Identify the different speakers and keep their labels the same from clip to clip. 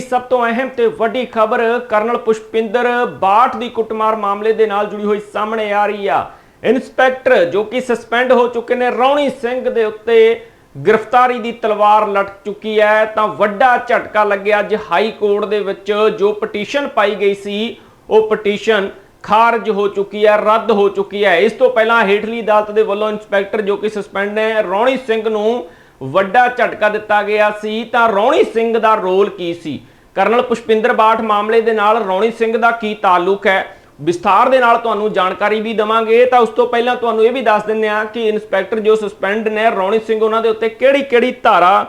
Speaker 1: ਸਭ ਤੋਂ ਅਹਿਮ ਤੇ ਵੱਡੀ ਖਬਰ ਕਰਨਲ ਪੁਸ਼ਪਿੰਦਰ ਬਾਠ ਦੀ ਕੁੱਟਮਾਰ ਮਾਮਲੇ ਦੇ ਨਾਲ ਜੁੜੀ ਹੋਈ ਸਾਹਮਣੇ ਆ ਰਹੀ ਆ। ਇਨਸਪੈਕਟਰ ਜੋ ਕਿ ਸਸਪੈਂਡ ਹੋ ਚੁੱਕੇ ਨੇ, ਰੌਣੀ ਸਿੰਘ ਦੇ ਉੱਤੇ ਗ੍ਰਿਫਤਾਰੀ ਦੀ ਤਲਵਾਰ ਲਟਕ ਚੁੱਕੀ ਹੈ। ਤਾਂ ਵੱਡਾ ਝਟਕਾ ਲੱਗਿਆ। ਅੱਜ ਹਾਈ ਕੋਰਟ ਦੇ ਵਿੱਚ ਜੋ ਪਟੀਸ਼ਨ ਪਾਈ ਗਈ ਸੀ, ਉਹ ਪਟੀਸ਼ਨ ਖਾਰਜ ਹੋ ਚੁੱਕੀ ਹੈ, ਰੱਦ ਹੋ ਚੁੱਕੀ ਹੈ। ਇਸ ਤੋਂ ਪਹਿਲਾਂ ਹੇਠਲੀ ਅਦਾਲਤ ਦੇ ਵੱਲੋਂ ਇਨਸਪੈਕਟਰ ਜੋ ਕਿ ਸਸਪੈਂਡ ਨੇ, ਰੌਣੀ ਸਿੰਘ ਨੂੰ ਵੱਡਾ ਝਟਕਾ ਦਿੱਤਾ ਗਿਆ ਸੀ, ਤਾਂ ਰੌਣੀ ਸਿੰਘ ਦਾ ਰੋਲ ਕੀ ਸੀ? ਕਰਨਲ ਪੁਸ਼ਪਿੰਦਰ ਬਾਠ ਮਾਮਲੇ ਦੇ ਨਾਲ ਰੌਣੀ ਸਿੰਘ ਦਾ ਕੀ ਤਾਲੁਕ ਹੈ? ਵਿਸਥਾਰ ਦੇ ਨਾਲ ਤੁਹਾਨੂੰ ਜਾਣਕਾਰੀ ਵੀ ਦਵਾਂਗੇ, ਤਾਂ ਉਸ ਤੋਂ ਪਹਿਲਾਂ ਤੁਹਾਨੂੰ ਇਹ ਵੀ ਦੱਸ ਦਿੰਦੇ ਹਾਂ ਕਿ ਇਨਸਪੈਕਟਰ ਜੋ ਸਸਪੈਂਡ ਨੇ, ਰੌਣੀ ਸਿੰਘ ਉਹਨਾਂ ਦੇ ਉੱਤੇ ਕਿਹੜੀ ਕਿਹੜੀ ਧਾਰਾ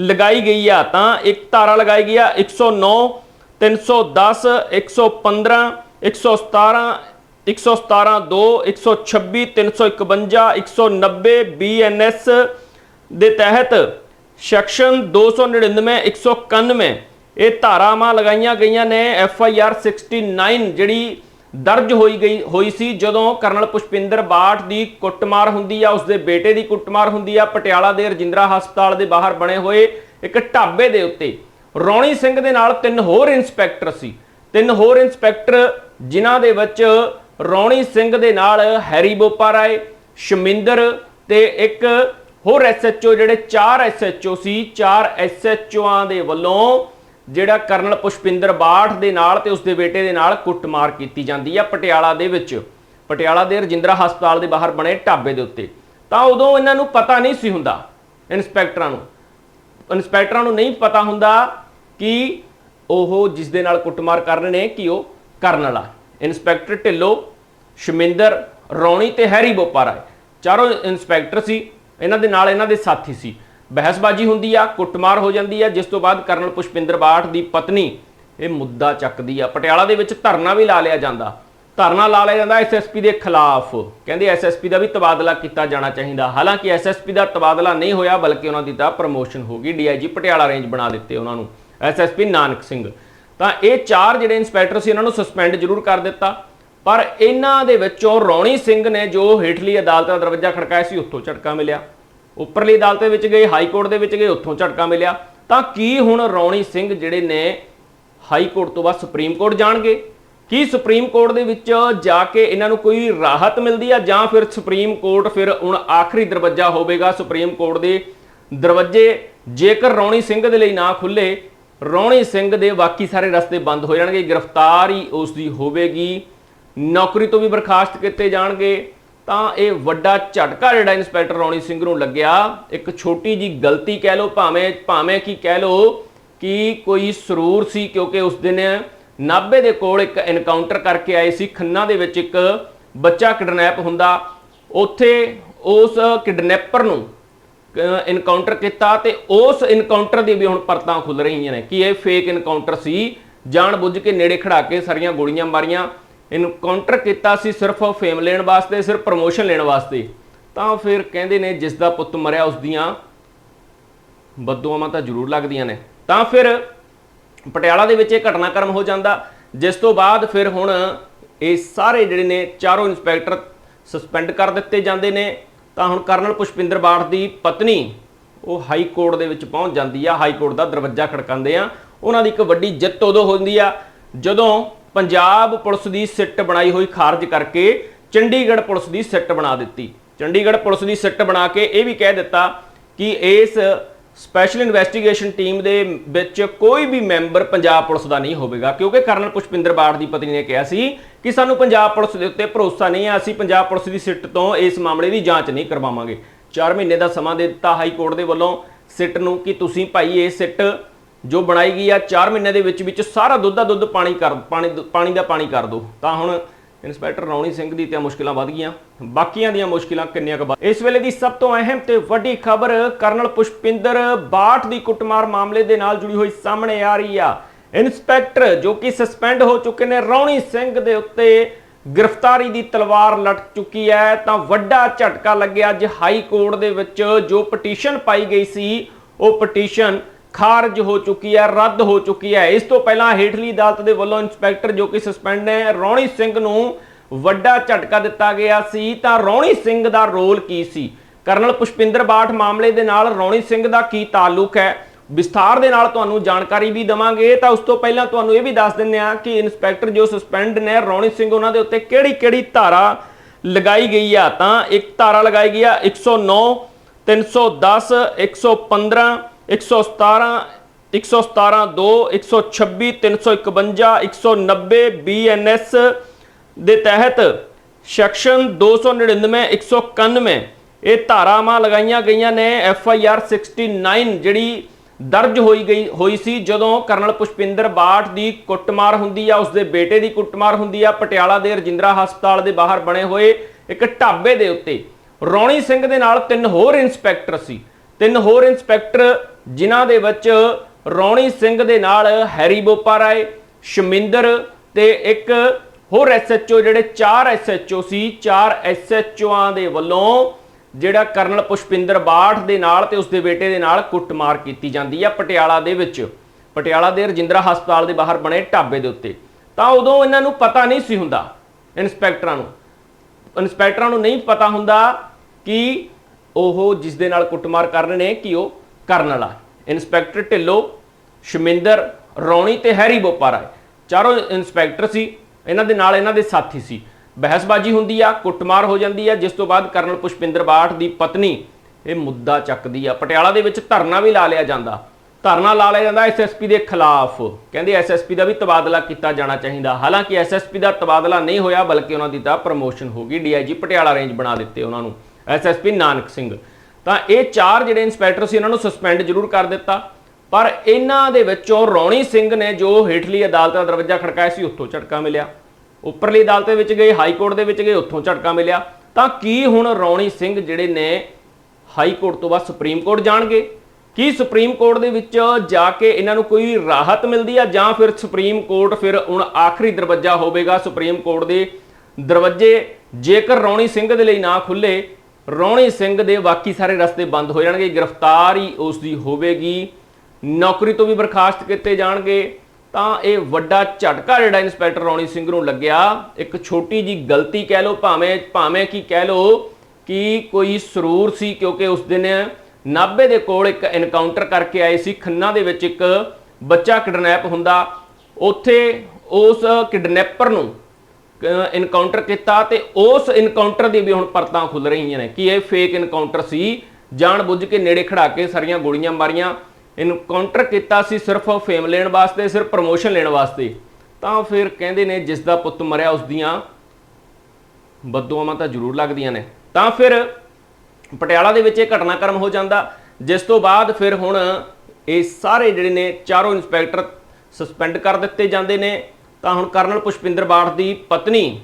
Speaker 1: ਲਗਾਈ ਗਈ ਆ? ਤਾਂ ਇੱਕ ਧਾਰਾ ਲਗਾਈ ਗਈ ਆ 109 310 115 117 117 2 126 351 190 ਬੀਐਨਐਸ ਦੇ ਤਹਿਤ ਸੈਕਸ਼ਨ 299 191 ਇਹ ਧਾਰਾਵਾਂ ਲਗਾਈਆਂ ਗਈਆਂ ਨੇ। ਐਫ ਆਈ ਆਰ 69 ਜਿਹੜੀ ਦਰਜ ਹੋਈ ਗਈ, ਹੋਈ ਸੀ ਜਦੋਂ ਕਰਨਲ ਪੁਸ਼ਪਿੰਦਰ ਬਾਠ ਦੀ ਕੁੱਟਮਾਰ ਹੁੰਦੀ ਆ, ਉਸਦੇ ਬੇਟੇ ਦੀ ਕੁੱਟਮਾਰ ਹੁੰਦੀ ਆ, ਪਟਿਆਲਾ ਦੇ ਰਜਿੰਦਰਾ ਹਸਪਤਾਲ ਦੇ ਬਾਹਰ ਬਣੇ ਹੋਏ ਇੱਕ ਢਾਬੇ ਦੇ ਉੱਤੇ। ਰੌਣੀ ਸਿੰਘ ਦੇ ਨਾਲ ਤਿੰਨ ਹੋਰ ਇੰਸਪੈਕਟਰ ਸੀ। ਤਿੰਨ ਹੋਰ ਇੰਸਪੈਕਟਰ ਜਿਨ੍ਹਾਂ ਦੇ ਵਿੱਚ ਰੌਣੀ ਸਿੰਘ ਦੇ ਨਾਲ ਹੈਰੀ ਬੋਪਾ ਰਾਏ, ਸ਼ਮਿੰਦਰ ਤੇ ਇੱਕ ਹੋਰ ਐਸਐਚਓ ਜਿਹੜੇ ਚਾਰ ਐਸਐਚਓ ਸੀ, ਚਾਰ ਐਸਐਚਓਆਂ ਦੇ ਵੱਲੋਂ ਜਿਹੜਾ ਕਰਨਲ ਪੁਸ਼ਪਿੰਦਰ ਬਾਠ ਦੇ ਨਾਲ ਤੇ ਉਸਦੇ ਬੇਟੇ ਦੇ ਨਾਲ ਕੁੱਟਮਾਰ ਕੀਤੀ ਜਾਂਦੀ ਆ ਪਟਿਆਲਾ ਦੇ ਵਿੱਚ। ਪਟਿਆਲਾ ਦੇ ਰਜਿੰਦਰਾ ਹਸਪਤਾਲ ਦੇ ਬਾਹਰ ਬਣੇ ਢਾਬੇ ਦੇ ਉੱਤੇ। ਤਾਂ ਉਦੋਂ ਇਹਨਾਂ ਨੂੰ ਪਤਾ ਨਹੀਂ ਸੀ ਹੁੰਦਾ, ਇਨਸਪੈਕਟਰਾਂ ਨੂੰ। ਇਨਸਪੈਕਟਰਾਂ ਨੂੰ ਨਹੀਂ ਪਤਾ ਹੁੰਦਾ ਕਿ ਉਹ ਜਿਸ ਦੇ ਨਾਲ ਕੁੱਟਮਾਰ ਕਰ ਰਹੇ ਨੇ ਕਿ ਉਹ ਕਰਨਲ ਆ। ਇਨਸਪੈਕਟਰ ਢਿੱਲੋਂ, ਸ਼ਮਿੰਦਰ ਰੌਣੀ ਤੇ ਹੈਰੀ ਬੋਪਾਰਾਏ। ਚਾਰੋਂ ਇਨਸਪੈਕਟਰ ਸੀ। ਇਹਨਾਂ ਦੇ ਨਾਲ ਇਹਨਾਂ ਦੇ ਸਾਥੀ ਸੀ। ਬਹਿਸਬਾਜ਼ੀ ਹੁੰਦੀ ਆ, ਕੁੱਟਮਾਰ ਹੋ ਜਾਂਦੀ ਆ। ਜਿਸ ਤੋਂ ਬਾਅਦ ਕਰਨਲ ਪੁਸ਼ਪਿੰਦਰ ਬਾਠ ਦੀ ਪਤਨੀ ਇਹ ਮੁੱਦਾ ਚੱਕਦੀ ਆ। ਪਟਿਆਲਾ ਦੇ ਵਿੱਚ ਧਰਨਾ ਵੀ ਲਾ ਲਿਆ ਜਾਂਦਾ। ਧਰਨਾ ਲਾ ਲਿਆ ਜਾਂਦਾ ਐਸਐਸਪੀ ਦੇ ਖਿਲਾਫ। ਕਹਿੰਦੇ ਐਸਐਸਪੀ ਦਾ ਵੀ ਤਬਾਦਲਾ ਕੀਤਾ ਜਾਣਾ ਚਾਹੀਦਾ। ਹਾਲਾਂਕਿ ਐਸਐਸਪੀ ਦਾ ਤਬਾਦਲਾ ਨਹੀਂ ਹੋਇਆ, ਬਲਕਿ ਉਹਨਾਂ ਦੀ ਤਾਂ ਪ੍ਰਮੋਸ਼ਨ ਹੋ ਗਈ। ਡੀਆਈਜੀ ਪਟਿਆਲਾ ਰੇਂਜ ਬਣਾ ਦਿੱਤੇ ਉਹਨਾਂ ਨੂੰ। ਐਸਐਸਪੀ ਨਾਨਕ ਸਿੰਘ। ਤਾਂ ਇਹ ਚਾਰ ਜਿਹੜੇ ਇੰਸਪੈਕਟਰ ਸੀ, ਉਹਨਾਂ ਨੂੰ ਸਸਪੈਂਡ ਜ਼ਰੂਰ ਕਰ ਦਿੱਤਾ। ਪਰ ਇਹਨਾਂ ਦੇ ਵਿੱਚੋਂ ਰੌਣੀ ਸਿੰਘ ਨੇ ਜੋ ਹੇਠਲੀ ਅਦਾਲਤ ਦਾ ਦਰਵਾਜ਼ਾ ਖੜਕਾਇਆ ਸੀ, ਉੱਥੋਂ ਝਟਕਾ ਮਿਲਿਆ। ਉੱਪਰਲੀ ਅਦਾਲਤ ਦੇ ਵਿੱਚ ਗਏ, ਹਾਈ ਕੋਰਟ ਦੇ ਵਿੱਚ ਗਏ, ਉੱਥੋਂ ਝਟਕਾ ਮਿਲਿਆ। ਤਾਂ ਕੀ ਹੁਣ ਰੌਣੀ ਸਿੰਘ ਜਿਹੜੇ ਨੇ ਹਾਈ ਕੋਰਟ ਤੋਂ ਬਾਅਦ ਸੁਪਰੀਮ ਕੋਰਟ ਜਾਣਗੇ? ਕੀ ਸੁਪਰੀਮ ਕੋਰਟ ਦੇ ਵਿੱਚ ਜਾ ਕੇ ਇਹਨਾਂ ਨੂੰ ਕੋਈ ਰਾਹਤ ਮਿਲਦੀ ਆ, ਜਾਂ ਫਿਰ ਸੁਪਰੀਮ ਕੋਰਟ ਫਿਰ ਹੁਣ ਆਖਰੀ ਦਰਵਾਜ਼ਾ ਹੋਵੇਗਾ? ਸੁਪਰੀਮ ਕੋਰਟ ਦੇ ਦਰਵਾਜ਼ੇ ਜੇਕਰ ਰੌਣੀ ਸਿੰਘ ਦੇ ਲਈ ਨਾ ਖੁੱਲੇ ਰੌਣੀ ਸਿੰਘ ਦੇ ਬਾਕੀ ਸਾਰੇ ਰਸਤੇ ਬੰਦ ਹੋ ਜਾਣਗੇ। ਗ੍ਰਿਫਤਾਰੀ ਉਸ ਦੀ ਹੋਵੇਗੀ। ਨੌਕਰੀ ਤੋਂ ਵੀ ਬਰਖਾਸਤ ਕੀਤੇ ਜਾਣਗੇ, ਤਾਂ ਇਹ ਵੱਡਾ ਝਟਕਾ ਜਿਹੜਾ ਇੰਸਪੈਕਟਰ ਰੌਣੀ ਸਿੰਘ ਨੂੰ ਲੱਗਿਆ। ਇੱਕ ਛੋਟੀ ਜੀ ਗਲਤੀ ਕਹਿ ਲਓ, ਭਾਵੇਂ ਭਾਵੇਂ ਕੀ ਕਹਿ ਲਓ ਕਿ ਕੋਈ ਸਰੂਰ ਸੀ, ਕਿਉਂਕਿ ਉਸ ਦਿਨ ਨਾਭੇ ਦੇ ਕੋਲ ਇੱਕ ਐਨਕਾਊਂਟਰ ਕਰਕੇ ਆਏ ਸੀ। ਖੰਨਾ ਦੇ ਵਿੱਚ ਇੱਕ ਬੱਚਾ ਕਿਡਨੈਪ ਹੁੰਦਾ। ਉੱਥੇ ਉਸ ਕਿਡਨੈਪਰ ਨੂੰ ਇਨਕਾਊਂਟਰ ਕੀਤਾ ਤੇ ਉਸ ਇਨਕਾਊਂਟਰ ਦੀ ਵੀ ਹੁਣ ਪਰਤਾਂ ਖੁੱਲ ਰਹੀਆਂ ਨੇ ਕਿ ਇਹ ਫੇਕ ਇਨਕਾਊਂਟਰ ਸੀ। ਜਾਣ ਬੁੱਝ ਕੇ ਨੇੜੇ ਖੜਾ ਕੇ ਸਾਰੀਆਂ ਗੋਲੀਆਂ ਮਾਰੀਆਂ। ਇਨਕਾਊਂਟਰ ਕੀਤਾ ਸੀ ਸਿਰਫ ਫੇਮ ਲੈਣ ਵਾਸਤੇ, ਸਿਰਫ ਪ੍ਰਮੋਸ਼ਨ ਲੈਣ ਵਾਸਤੇ। ਤਾਂ ਫਿਰ ਕਹਿੰਦੇ ਨੇ, ਜਿਸ ਦਾ ਪੁੱਤ ਮਰਿਆ, ਉਸ ਦੀਆਂ ਬਦਦੁਆਵਾਂ ਤਾਂ ਜ਼ਰੂਰ ਲੱਗਦੀਆਂ ਨੇ। ਤਾਂ ਫਿਰ ਪਟਿਆਲਾ ਦੇ ਵਿੱਚ ਇਹ ਘਟਨਾਕ੍ਰਮ ਹੋ ਜਾਂਦਾ, ਜਿਸ ਤੋਂ ਬਾਅਦ ਫਿਰ ਹੁਣ ਇਹ ਸਾਰੇ ਜਿਹੜੇ ਨੇ, ਚਾਰੋਂ ਇੰਸਪੈਕਟਰ ਸਸਪੈਂਡ ਕਰ ਦਿੱਤੇ ਜਾਂਦੇ ਨੇ। ਤਾਂ ਹੁਣ ਕਰਨਲ ਪੁਸ਼ਪਿੰਦਰ ਬਾਠ ਦੀ ਪਤਨੀ, ਉਹ ਹਾਈ ਕੋਰਟ ਦੇ ਵਿੱਚ ਪਹੁੰਚ ਜਾਂਦੀ ਆ। ਹਾਈ ਕੋਰਟ ਦਾ ਦਰਵਾਜ਼ਾ ਖੜਕਾਉਂਦੇ ਆ। ਉਹਨਾਂ ਦੀ ਇੱਕ ਵੱਡੀ ਜਿੱਤ ਉਦੋਂ ਹੁੰਦੀ ਆ, ਜਦੋਂ ਪੰਜਾਬ ਪੁਲਿਸ ਦੀ ਸਿੱਟ ਬਣਾਈ ਹੋਈ ਖਾਰਜ ਕਰਕੇ ਚੰਡੀਗੜ੍ਹ ਪੁਲਿਸ ਦੀ ਸਿੱਟ ਬਣਾ ਦਿੱਤੀ। ਚੰਡੀਗੜ੍ਹ ਪੁਲਿਸ ਦੀ ਸਿੱਟ ਬਣਾ ਕੇ ਇਹ ਵੀ ਕਹਿ ਦਿੱਤਾ ਕਿ ਇਸ ਸਪੈਸ਼ਲ ਇਨਵੈਸਟੀਗੇਸ਼ਨ ਟੀਮ ਦੇ ਵਿੱਚ ਕੋਈ ਵੀ ਮੈਂਬਰ ਪੰਜਾਬ ਪੁਲਿਸ ਦਾ ਨਹੀਂ ਹੋਵੇਗਾ। ਕਿਉਂਕਿ ਕਰਨਲ ਪੁਸ਼ਪਿੰਦਰ ਬਾੜ ਦੀ ਪਤਨੀ ਨੇ ਕਿਹਾ ਸੀ ਕਿ ਸਾਨੂੰ ਪੰਜਾਬ ਪੁਲਿਸ ਦੇ ਉੱਤੇ ਭਰੋਸਾ ਨਹੀਂ ਹੈ ਅਸੀਂ ਪੰਜਾਬ ਪੁਲਿਸ ਦੀ ਸਿੱਟ ਤੋਂ ਇਸ ਮਾਮਲੇ ਦੀ ਜਾਂਚ ਨਹੀਂ ਕਰਵਾਵਾਂਗੇ। 4 ਮਹੀਨੇ ਦਾ ਸਮਾਂ ਦੇ ਦਿੱਤਾ ਹਾਈ ਕੋਰਟ ਦੇ ਵੱਲੋਂ ਸਿੱਟ ਨੂੰ ਕਿ ਤੁਸੀਂ ਭਾਈ ਇਹ ਸਿੱਟ ਜੋ ਬਣਾਈ ਗਈ ਆ 4 ਮਹੀਨੇ ਦੇ ਵਿੱਚ ਵਿੱਚ ਸਾਰਾ ਦੁੱਧ ਦਾ ਦੁੱਧ ਪਾਣੀ ਕਰ ਪਾਣੀ ਪਾਣੀ ਦਾ ਪਾਣੀ ਕਰ ਦਿਓ। ਤਾਂ ਹੁਣ ਇੰਸਪੈਕਟਰ ਰੌਣੀ ਸਿੰਘ ਦੀ ਤੇ ਮੁਸ਼ਕਿਲਾਂ ਵੱਧ ਗਈਆਂ। ਬਾਕੀਆਂ ਦੀਆਂ ਮੁਸ਼ਕਿਲਾਂ ਕਿੰਨੀਆਂ ਕੁ ਇਸ ਵੇਲੇ ਦੀ ਸਭ ਤੋਂ ਅਹਿਮ ਤੇ ਵੱਡੀ ਖਬਰ ਕਰਨਲ ਪੁਸ਼ਪਿੰਦਰ ਬਾਠ ਦੀ ਕੁੱਟਮਾਰ ਮਾਮਲੇ ਦੇ ਨਾਲ ਜੁੜੀ ਹੋਈ ਸਾਹਮਣੇ ਆ ਰਹੀ ਆ। ਇੰਸਪੈਕਟਰ ਜੋ ਕਿ ਸਸਪੈਂਡ ਹੋ ਚੁੱਕੇ ਨੇ, ਰੌਣੀ ਸਿੰਘ ਦੇ ਉੱਤੇ ਗ੍ਰਿਫਤਾਰੀ ਦੀ ਤਲਵਾਰ ਲਟਕ ਚੁੱਕੀ ਹੈ। ਤਾਂ ਵੱਡਾ ਝਟਕਾ ਲੱਗਿਆ। ਅੱਜ ਹਾਈ ਕੋਰਟ ਦੇ ਵਿੱਚ ਜੋ ਪਟੀਸ਼ਨ ਪਾਈ ਗਈ ਸੀ, ਉਹ ਪਟੀਸ਼ਨ ਖਾਰਜ ਹੋ ਚੁੱਕੀ ਹੈ, ਰੱਦ ਹੋ ਚੁੱਕੀ ਹੈ। ਇਸ ਤੋਂ ਪਹਿਲਾਂ ਹੇਠਲੀ ਅਦਾਲਤ ਦੇ ਵੱਲੋਂ ਇੰਸਪੈਕਟਰ ਜੋ ਕਿ ਸਸਪੈਂਡ ਨੇ, ਰੌਣੀ ਸਿੰਘ ਨੂੰ ਵੱਡਾ ਝਟਕਾ ਦਿੱਤਾ ਗਿਆ ਸੀ। ਤਾਂ ਰੌਣੀ ਸਿੰਘ ਦਾ ਰੋਲ ਕੀ ਸੀ? ਕਰਨਲ ਪੁਸ਼ਪਿੰਦਰ ਬਾਠ ਮਾਮਲੇ ਦੇ ਨਾਲ ਰੌਣੀ ਸਿੰਘ ਦਾ ਕੀ ਤਾਲੁਕ ਹੈ? ਵਿਸਥਾਰ ਦੇ ਨਾਲ ਤੁਹਾਨੂੰ ਜਾਣਕਾਰੀ ਵੀ ਦਵਾਂਗੇ। ਤਾਂ ਉਸ ਤੋਂ ਪਹਿਲਾਂ ਤੁਹਾਨੂੰ ਇਹ ਵੀ ਦੱਸ ਦਿੰਦੇ ਆ ਕਿ ਇਨਸਪੈਕਟਰ ਜੋ ਸਸਪੈਂਡ ਨੇ, ਰੌਣੀ ਸਿੰਘ ਉਹਨਾਂ ਦੇ ਉੱਤੇ ਕਿਹੜੀ ਕਿਹੜੀ ਧਾਰਾ ਲਗਾਈ ਗਈ ਆ। ਤਾਂ ਇੱਕ ਧਾਰਾ ਲਗਾਈ ਗਈ ਆ 109 310 115 117 117 2 126 351 190 ਬੀਐਨਐਸ ਦੇ ਤਹਿਤ ਸੈਕਸ਼ਨ 299 191 ਇਹ ਧਾਰਾਵਾਂ ਲਗਾਈਆਂ ਗਈਆਂ ਨੇ। ਐਫ ਆਈ ਆਰ 69 ਜਿਹੜੀ ਦਰਜ ਹੋਈ ਗਈ, ਹੋਈ ਸੀ ਜਦੋਂ ਕਰਨਲ ਪੁਸ਼ਪਿੰਦਰ ਬਾਠ ਦੀ ਕੁੱਟਮਾਰ ਹੁੰਦੀ ਆ, ਉਸਦੇ ਬੇਟੇ ਦੀ ਕੁੱਟਮਾਰ ਹੁੰਦੀ ਆ, ਪਟਿਆਲਾ ਦੇ ਰਜਿੰਦਰਾ ਹਸਪਤਾਲ ਦੇ ਬਾਹਰ ਬਣੇ ਹੋਏ ਇੱਕ ਢਾਬੇ ਦੇ ਉੱਤੇ। ਰੌਣੀ ਸਿੰਘ ਦੇ ਨਾਲ ਤਿੰਨ ਹੋਰ ਇੰਸਪੈਕਟਰ ਸੀ। ਤਿੰਨ ਹੋਰ ਇੰਸਪੈਕਟਰ ਜਿਨ੍ਹਾਂ ਦੇ ਵਿੱਚ ਰੌਣੀ ਸਿੰਘ ਦੇ ਨਾਲ ਹੈਰੀ ਬੋਪਾ ਰਾਏ ਸ਼ਮਿੰਦਰ ਤੇ ਇੱਕ ਹੋਰ ਐਸਐਚਓ ਜਿਹੜੇ ਚਾਰ ਐਸਐਚਓ ਸੀ, ਚਾਰ ਐਸਐਚਓਆਂ ਦੇ ਵੱਲੋਂ ਜਿਹੜਾ ਕਰਨਲ ਪੁਸ਼ਪਿੰਦਰ ਬਾਠ ਦੇ ਨਾਲ ਤੇ ਉਸਦੇ ਬੇਟੇ ਦੇ ਨਾਲ ਕੁੱਟਮਾਰ ਕੀਤੀ ਜਾਂਦੀ ਆ ਪਟਿਆਲਾ ਦੇ ਵਿੱਚ। ਪਟਿਆਲਾ ਦੇ ਰਜਿੰਦਰਾ ਹਸਪਤਾਲ ਦੇ ਬਾਹਰ ਬਣੇ ਢਾਬੇ ਦੇ ਉੱਤੇ। ਤਾਂ ਉਦੋਂ ਇਹਨਾਂ ਨੂੰ ਪਤਾ ਨਹੀਂ ਸੀ ਹੁੰਦਾ, ਇਨਸਪੈਕਟਰਾਂ ਨੂੰ। ਇਨਸਪੈਕਟਰਾਂ ਨੂੰ ਨਹੀਂ ਪਤਾ ਹੁੰਦਾ ਕਿ ਉਹ ਜਿਸ ਦੇ ਨਾਲ ਕੁੱਟਮਾਰ ਕਰ ਰਹੇ ਨੇ, ਕਿ ਉਹ ਕਰਨ ਵਾਲਾ ਇਨਸਪੈਕਟਰ ਢਿੱਲੋਂ, ਸ਼ਮਿੰਦਰ, ਰੌਣੀ ਤੇ ਹੈਰੀ ਬੋਪਾ ਰਾਏ ਚਾਰੋਂ ਇਨਸਪੈਕਟਰ ਸੀ, ਇਹਨਾਂ ਦੇ ਨਾਲ ਇਹਨਾਂ ਦੇ ਸਾਥੀ ਸੀ। ਬਹਿਸਬਾਜ਼ੀ ਹੁੰਦੀ ਆ, ਕੁੱਟਮਾਰ ਹੋ ਜਾਂਦੀ ਆ, ਜਿਸ ਤੋਂ ਬਾਅਦ ਕਰਨਲ ਪੁਸ਼ਪਿੰਦਰ ਬਾਠ ਦੀ ਪਤਨੀ, ਇਹ ਮੁੱਦਾ ਚੱਕਦੀ ਆ। ਪਟਿਆਲਾ ਦੇ ਵਿੱਚ ਧਰਨਾ ਵੀ ਲਾ ਲਿਆ ਜਾਂਦਾ। ਧਰਨਾ ਲਾ ਲਿਆ ਜਾਂਦਾ ਐਸਐਸਪੀ ਦੇ ਖਿਲਾਫ। ਕਹਿੰਦੇ ਐਸਐਸਪੀ ਦਾ ਵੀ ਤਬਾਦਲਾ ਕੀਤਾ ਜਾਣਾ ਚਾਹੀਦਾ। ਹਾਲਾਂਕਿ ਐਸਐਸਪੀ ਦਾ ਤਬਾਦਲਾ ਨਹੀਂ ਹੋਇਆ, ਬਲਕਿ ਉਹਨਾਂ ਦੀ ਤਾਂ ਪ੍ਰਮੋਸ਼ਨ ਹੋ ਗਈ। ਡੀਆਈਜੀ ਪਟਿਆਲਾ ਰੇਂਜ ਬਣਾ ਦਿੱਤੇ ਉਹਨਾਂ ਨੂੰ। ਐਸਐਸਪੀ ਨਾਨਕ ਸਿੰਘ। ਤਾਂ ਇਹ ਚਾਰ ਜਿਹੜੇ ਇੰਸਪੈਕਟਰ ਸੀ, ਇਹਨਾਂ ਨੂੰ ਸਸਪੈਂਡ ਜ਼ਰੂਰ ਕਰ ਦਿੱਤਾ। ਪਰ ਇਹਨਾਂ ਦੇ ਵਿੱਚੋਂ ਰੌਣੀ ਸਿੰਘ ਨੇ ਜੋ ਹੇਠਲੀ ਅਦਾਲਤ ਦਾ ਦਰਵਾਜ਼ਾ ਖੜਕਾਇਆ ਸੀ, ਉੱਥੋਂ ਝਟਕਾ ਮਿਲਿਆ। ਉੱਪਰਲੀ ਅਦਾਲਤ ਦੇ ਵਿੱਚ ਗਏ, ਹਾਈ ਕੋਰਟ ਦੇ ਵਿੱਚ ਗਏ, ਉੱਥੋਂ ਝਟਕਾ ਮਿਲਿਆ। ਤਾਂ ਕੀ ਹੁਣ ਰੌਣੀ ਸਿੰਘ ਜਿਹੜੇ ਨੇ ਹਾਈ ਕੋਰਟ ਤੋਂ ਬਾਅਦ ਸੁਪਰੀਮ ਕੋਰਟ ਜਾਣਗੇ? ਕੀ ਸੁਪਰੀਮ ਕੋਰਟ ਦੇ ਵਿੱਚ ਜਾ ਕੇ ਇਹਨਾਂ ਨੂੰ ਕੋਈ ਰਾਹਤ ਮਿਲਦੀ ਆ, ਜਾਂ ਫਿਰ ਸੁਪਰੀਮ ਕੋਰਟ ਫਿਰ ਹੁਣ ਆਖਰੀ ਦਰਵਾਜ਼ਾ ਹੋਵੇਗਾ ਸੁਪਰੀਮ ਕੋਰਟ ਦੇ? ਦਰਵਾਜ਼ੇ ਜੇਕਰ ਰੌਣੀ ਸਿੰਘ ਦੇ ਲਈ ਨਾ ਖੁੱਲੇ ਰੌਣੀ ਸਿੰਘ ਦੇ ਬਾਕੀ ਸਾਰੇ ਰਸਤੇ ਬੰਦ ਹੋ ਜਾਣਗੇ, ਗ੍ਰਿਫਤਾਰੀ ਉਸ ਦੀ ਹੋਵੇਗੀ। ਨੌਕਰੀ ਤੋਂ ਵੀ ਬਰਖਾਸਤ ਕੀਤੇ ਜਾਣਗੇ, ਤਾਂ ਇਹ ਵੱਡਾ ਝਟਕਾ ਜਿਹੜਾ ਇੰਸਪੈਕਟਰ ਰੌਣੀ ਸਿੰਘ ਨੂੰ ਲੱਗਿਆ, ਇੱਕ ਛੋਟੀ ਜੀ ਗਲਤੀ ਕਹਿ ਲਓ, ਭਾਵੇਂ ਭਾਵੇਂ ਕੀ ਕਹਿ ਲਓ, ਕਿ ਕੋਈ ਸਰੂਰ ਸੀ, ਕਿਉਂਕਿ ਉਸ ਦਿਨ ਨਾਭੇ ਦੇ ਕੋਲ ਇੱਕ ਐਨਕਾਊਂਟਰ ਕਰਕੇ ਆਏ ਸੀ, ਖੰਨਾ ਦੇ ਵਿੱਚ ਇੱਕ ਬੱਚਾ ਕਿਡਨੈਪ ਹੁੰਦਾ। ਉੱਥੇ ਉਸ ਕਿਡਨੈਪਰ ਨੂੰ ਇਨਕਾਊਂਟਰ ਕੀਤਾ ਤੇ ਉਸ ਇਨਕਾਊਂਟਰ ਦੀ ਵੀ ਹੁਣ ਪਰਤਾਂ ਖੁੱਲ ਰਹੀਆਂ ਨੇ। ਕਿ ਇਹ ਫੇਕ ਇਨਕਾਊਂਟਰ ਸੀ? ਜਾਣ ਬੁੱਝ ਕੇ ਨੇੜੇ ਖੜਾ ਕੇ ਸਾਰੀਆਂ ਗੋਲੀਆਂ ਮਾਰੀਆਂ। ਇਨਕਾਊਂਟਰ ਕੀਤਾ ਸੀ ਸਿਰਫ ਫੇਮ ਲੈਣ ਵਾਸਤੇ, ਸਿਰਫ ਪ੍ਰਮੋਸ਼ਨ ਲੈਣ ਵਾਸਤੇ। ਤਾਂ ਫਿਰ ਕਹਿੰਦੇ ਨੇ, ਜਿਸ ਦਾ ਪੁੱਤ ਮਰਿਆ, ਉਸ ਦੀਆਂ ਬਦਦੁਆਵਾਂ ਤਾਂ ਜ਼ਰੂਰ ਲੱਗਦੀਆਂ ਨੇ। ਤਾਂ ਫਿਰ ਪਟਿਆਲਾ ਦੇ ਵਿੱਚ ਇਹ ਘਟਨਾਕ੍ਰਮ ਹੋ ਜਾਂਦਾ। ਜਿਸ ਤੋਂ ਬਾਅਦ ਫਿਰ ਹੁਣ ਇਹ ਸਾਰੇ ਜਿਹੜੇ ਨੇ, ਚਾਰੋਂ ਇੰਸਪੈਕਟਰ ਸਸਪੈਂਡ ਕਰ ਦਿੱਤੇ ਜਾਂਦੇ ਨੇ। ਤਾਂ ਹੁਣ ਕਰਨਲ ਪੁਸ਼ਪਿੰਦਰ ਬਾਠ ਦੀ ਪਤਨੀ,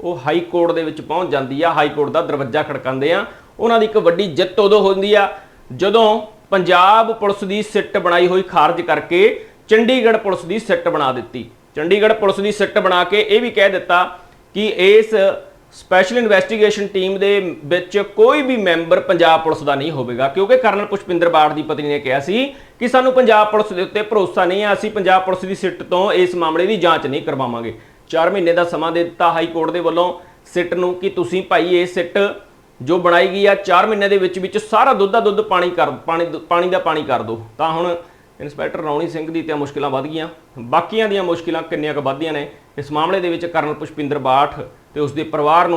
Speaker 1: ਉਹ ਹਾਈ ਕੋਰਟ ਦੇ ਵਿੱਚ ਪਹੁੰਚ ਜਾਂਦੀ ਆ, ਹਾਈ ਕੋਰਟ ਦਾ ਦਰਵਾਜ਼ਾ ਖੜਕਾਉਂਦੇ ਆ। ਉਹਨਾਂ ਦੀ ਇੱਕ ਵੱਡੀ ਜਿੱਤ ਉਦੋਂ ਹੁੰਦੀ ਆ, ਜਦੋਂ ਪੰਜਾਬ ਪੁਲਿਸ ਦੀ ਸਿੱਟ ਬਣਾਈ ਹੋਈ ਖਾਰਜ ਕਰਕੇ ਚੰਡੀਗੜ੍ਹ ਪੁਲਿਸ ਦੀ ਸਿੱਟ ਬਣਾ ਦਿੱਤੀ। ਚੰਡੀਗੜ੍ਹ ਪੁਲਿਸ ਦੀ ਸਿੱਟ ਬਣਾ ਕੇ ਇਹ ਵੀ ਕਹਿ ਦਿੱਤਾ ਕਿ ਇਸ ਸਪੈਸ਼ਲ ਇਨਵੈਸਟੀਗੇਸ਼ਨ ਟੀਮ ਦੇ ਵਿੱਚ ਕੋਈ ਵੀ ਮੈਂਬਰ ਪੰਜਾਬ ਪੁਲਿਸ ਦਾ ਨਹੀਂ ਹੋਵੇਗਾ, ਕਿਉਂਕਿ ਕਰਨਲ ਪੁਸ਼ਪਿੰਦਰ ਬਾੜ ਦੀ ਪਤਨੀ ਨੇ ਕਿਹਾ ਸੀ ਕਿ ਸਾਨੂੰ ਪੰਜਾਬ ਪੁਲਿਸ ਦੇ ਉੱਤੇ ਭਰੋਸਾ ਨਹੀਂ ਹੈ, ਅਸੀਂ ਪੰਜਾਬ ਪੁਲਿਸ ਦੀ ਸਿੱਟ ਤੋਂ ਇਸ ਮਾਮਲੇ ਦੀ ਜਾਂਚ ਨਹੀਂ ਕਰਵਾਵਾਂਗੇ। 4 ਮਹੀਨੇ ਦਾ ਸਮਾਂ ਦੇ ਦਿੱਤਾ ਹਾਈ ਕੋਰਟ ਦੇ ਵੱਲੋਂ ਸਿੱਟ ਨੂੰ ਕਿ ਤੁਸੀਂ ਭਾਈ ਇਹ ਸਿੱਟ ਜੋ ਬਣਾਈ ਗਈ ਆ 4 ਮਹੀਨੇ ਦੇ ਵਿੱਚ ਵਿੱਚ ਸਾਰਾ ਦੁੱਧ ਦਾ ਦੁੱਧ ਪਾਣੀ ਕਰ, ਪਾਣੀ ਪਾਣੀ ਦਾ ਪਾਣੀ ਕਰ ਦਿਓ। ਤਾਂ ਹੁਣ ਇੰਸਪੈਕਟਰ ਰੌਣੀ ਸਿੰਘ ਦੀ ਤੇ ਮੁਸ਼ਕਿਲਾਂ ਵੱਧ ਗਈਆਂ। ਬਾਕੀਆਂ ਦੀਆਂ ਮੁਸ਼ਕਿਲਾਂ ਕਿੰਨੀਆਂ ਕੁ ਵੱਧਦੀਆਂ ਨੇ। ਇਸ ਮਾਮਲੇ ਦੇ ਵਿੱਚ ਕਰਨਲ ਪੁਸ਼ਪਿੰਦਰ ਬਾਠ ਤੇ ਉਸ ਦੇ ਪਰਿਵਾਰ ਨੂੰ